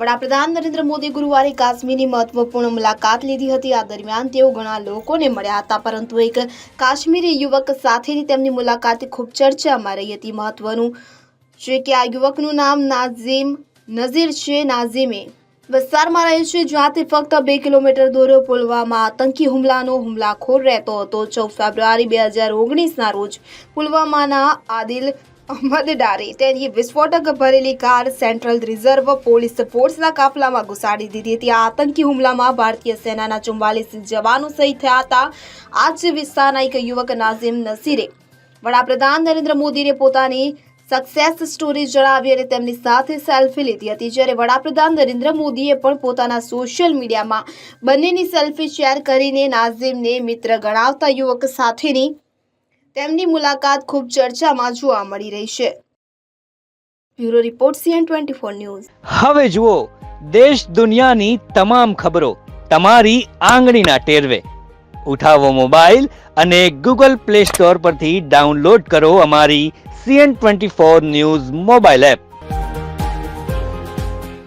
વડાપ્રધાન નરેન્દ્ર મોદી ગુરુવારે કાશ્મીરની મહત્વપૂર્ણ મુલાકાત લીધી હતી. આ દરમિયાન તેઓ ઘણા લોકોને મળ્યા હતા, પરંતુ એક કાશ્મીરી યુવક સાથેની તેમની મુલાકાત ખૂબ ચર્ચામાં રહી હતી. મહત્વનું છે કે આ યુવકનું નામ નાઝીમ નઝીર છે. નાઝીમે વિસ્તારમાં રહે છે, જ્યાં તે ફક્ત બે કિલોમીટર દૂર પુલવામા આતંકી હુમલાનો હુમલાખોર રહેતો હતો. ચૌદ ફેબ્રુઆરી બે હજાર ઓગણીસના રોજ પુલવામાના આદિલ અહમદ ડારે તેની વિસ્ફોટક ભરેલી કાર સેન્ટ્રલ રિઝર્વ પોલીસ ફોર્સના કાફલામાં ઘુસાડી દીધી હતી. આ આતંકી હુમલામાં ભારતીય સેનાના ચુમ્બાલીસ જવાનો શહીદ થયા હતા. આ જ વિસ્તારના એક યુવક નાઝીમ નસીરે વડાપ્રધાન નરેન્દ્ર મોદીને પોતાની સક્સેસ સ્ટોરી જણાવી અને તેમની સાથે સેલ્ફી લીધી હતી. જ્યારે વડાપ્રધાન નરેન્દ્ર મોદીએ પણ પોતાના સોશિયલ મીડિયામાં બંનેની સેલ્ફી શેર કરીને નાઝીમને મિત્ર ગણાવતા યુવક સાથેની તેમની મુલાકાત ખૂબ ચર્ચામાં જોવા મળી રહી છે. Bureau report CN twenty four news. હવે જુઓ, દેશ દુનિયાની તમામ ખબરો તમારી આંગળીના ટેરવે. ઉઠાવો મોબાઈલ અને ગૂગલ પ્લે સ્ટોર પરથી ડાઉનલોડ કરો અમારી CN twenty four news mobile app.